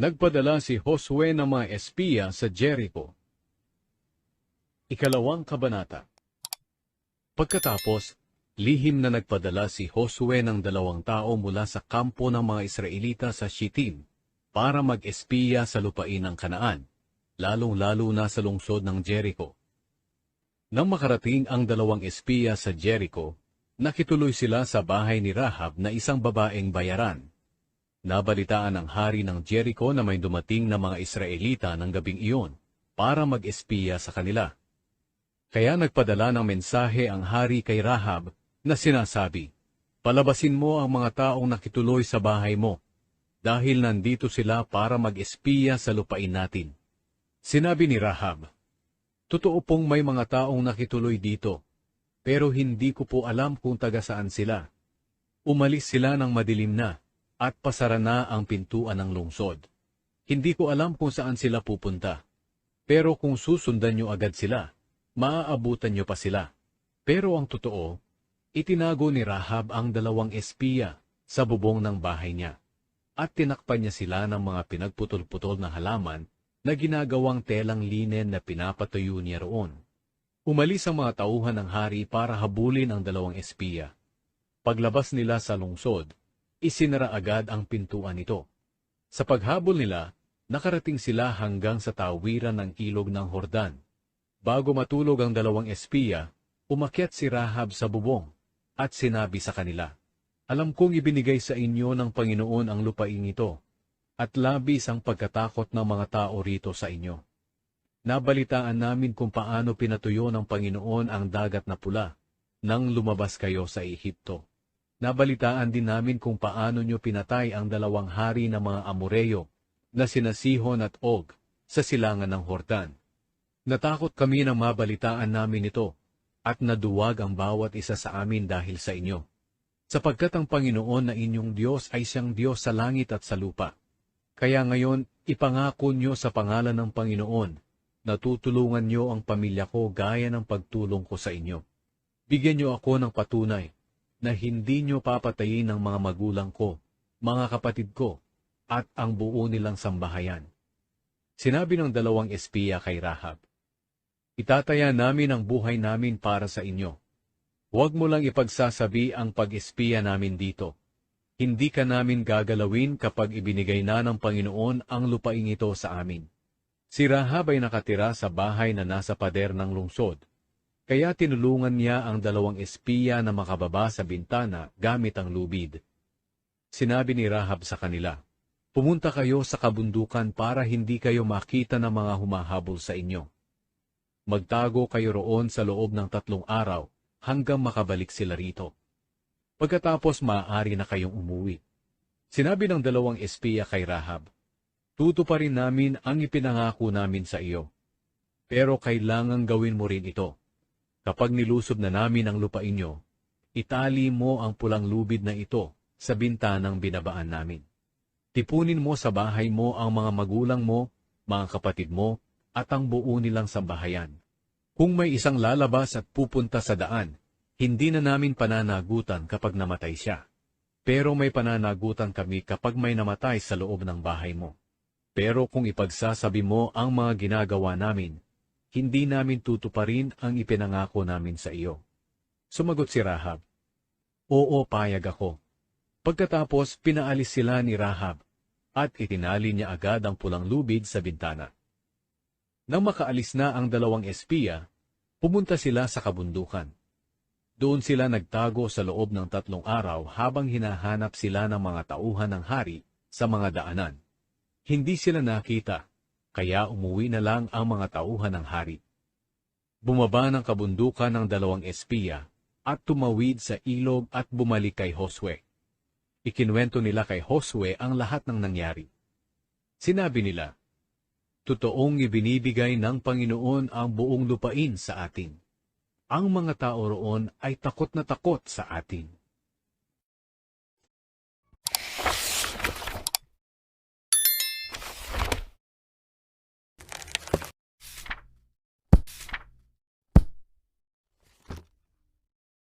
Nagpadala si Josue ng mga espiya sa Jericho. Ikalawang kabanata Pagkatapos, lihim na nagpadala si Josue ng dalawang tao mula sa kampo ng mga Israelita sa Shittim para mag-espiya sa lupain ng Kanaan, lalong-lalo na sa lungsod ng Jericho. Nang makarating ang dalawang espiya sa Jericho, nakituloy sila sa bahay ni Rahab na isang babaeng bayaran. Nabalitaan ng hari ng Jericho na may dumating na mga Israelita ng gabing iyon para mag-espiya sa kanila. Kaya nagpadala ng mensahe ang hari kay Rahab na sinasabi, Palabasin mo ang mga taong nakituloy sa bahay mo, dahil nandito sila para mag-espiya sa lupain natin. Sinabi ni Rahab, Totoo pong may mga taong nakituloy dito, pero hindi ko po alam kung taga saan sila. Umalis sila ng madilim na, at pasara na ang pintuan ng lungsod. Hindi ko alam kung saan sila pupunta. Pero kung susundan nyo agad sila, maaabutan nyo pa sila. Pero ang totoo, itinago ni Rahab ang dalawang espiya sa bubong ng bahay niya. At tinakpan niya sila ng mga pinagputol-putol na halaman na ginagawang telang linen na pinapatuyo niya roon. Umalis ang mga tauhan ng hari para habulin ang dalawang espiya. Paglabas nila sa lungsod, isinara agad ang pintuan nito. Sa paghabol nila, nakarating sila hanggang sa tawiran ng ilog ng Hordan. Bago matulog ang dalawang espiya, umakyat si Rahab sa bubong at sinabi sa kanila, Alam kong ibinigay sa inyo ng Panginoon ang lupain ito, at labis ang pagkatakot ng mga tao rito sa inyo. Nabalitaan namin kung paano pinatuyo ng Panginoon ang dagat na pula nang lumabas kayo sa Ehipto. Nabalitaan din namin kung paano nyo pinatay ang dalawang hari ng mga Amoreyo na sina Sihon at Og sa silangan ng Hordan. Natakot kami nang mabalitaan namin ito at naduwag ang bawat isa sa amin dahil sa inyo. Sapagkat ang Panginoon na inyong Diyos ay siyang Diyos sa langit at sa lupa. Kaya ngayon, ipangako nyo sa pangalan ng Panginoon na tutulungan nyo ang pamilya ko gaya ng pagtulong ko sa inyo. Bigyan nyo ako ng patunay na hindi nyo papatayin ng mga magulang ko, mga kapatid ko, at ang buo nilang sambahayan. Sinabi ng dalawang espiya kay Rahab, Itataya namin ang buhay namin para sa inyo. Huwag mo lang ipagsasabi ang pag-espiya namin dito. Hindi ka namin gagalawin kapag ibinigay na ng Panginoon ang lupaing ito sa amin. Si Rahab ay nakatira sa bahay na nasa pader ng lungsod, kaya tinulungan niya ang dalawang espiya na makababa sa bintana gamit ang lubid. Sinabi ni Rahab sa kanila, Pumunta kayo sa kabundukan para hindi kayo makita ng mga humahabol sa inyo. Magtago kayo roon sa loob ng tatlong araw hanggang makabalik sila rito. Pagkatapos maaari na kayong umuwi. Sinabi ng dalawang espiya kay Rahab, Tutuparin namin ang ipinangako namin sa iyo. Pero kailangang gawin mo rin ito Kapag nilusob na namin ang lupain nyo, itali mo ang pulang lubid na ito sa bintanang binabaan namin. Tipunin mo sa bahay mo ang mga magulang mo, mga kapatid mo, at ang buo nilang sambahayan. Kung may isang lalabas at pupunta sa daan, hindi na namin pananagutan kapag namatay siya. Pero may pananagutan kami kapag may namatay sa loob ng bahay mo. Pero kung ipagsasabi mo ang mga ginagawa namin, hindi namin tutuparin ang ipinangako namin sa iyo. Sumagot si Rahab, Oo, payag ako. Pagkatapos, pinaalis sila ni Rahab, at itinali niya agad ang pulang lubid sa bintana. Nang makaalis na ang dalawang espiya, pumunta sila sa kabundukan. Doon sila nagtago sa loob ng tatlong araw habang hinahanap sila ng mga tauhan ng hari sa mga daanan. Hindi sila nakita kaya umuwi na lang ang mga tauhan ng hari. Bumaba ng kabundukan ng dalawang espiya at tumawid sa ilog at bumalik kay Josue. Ikinwento nila kay Josue ang lahat ng nangyari. Sinabi nila, Totoong ibinibigay ng Panginoon ang buong lupain sa atin. Ang mga tao roon ay takot na takot sa atin.